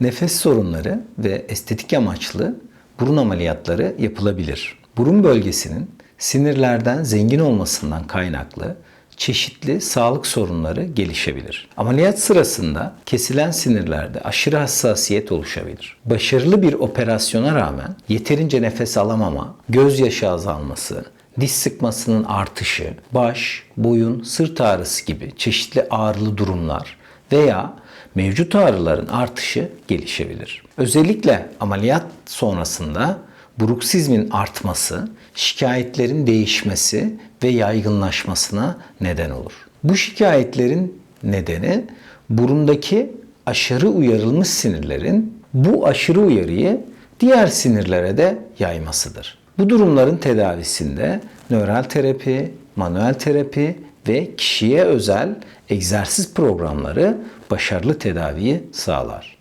Nefes sorunları ve estetik amaçlı burun ameliyatları yapılabilir. Burun bölgesinin sinirlerden zengin olmasından kaynaklı çeşitli sağlık sorunları gelişebilir. Ameliyat sırasında kesilen sinirlerde aşırı hassasiyet oluşabilir. Başarılı bir operasyona rağmen yeterince nefes alamama, gözyaşı azalması, diş sıkmasının artışı, baş, boyun, sırt ağrısı gibi çeşitli ağrılı durumlar veya mevcut ağrıların artışı gelişebilir. Özellikle ameliyat sonrasında bruksizmin artması, şikayetlerin değişmesi ve yaygınlaşmasına neden olur. Bu şikayetlerin nedeni burundaki aşırı uyarılmış sinirlerin bu aşırı uyarıyı diğer sinirlere de yaymasıdır. Bu durumların tedavisinde nöral terapi, manuel terapi ve kişiye özel egzersiz programları başarılı tedaviyi sağlar.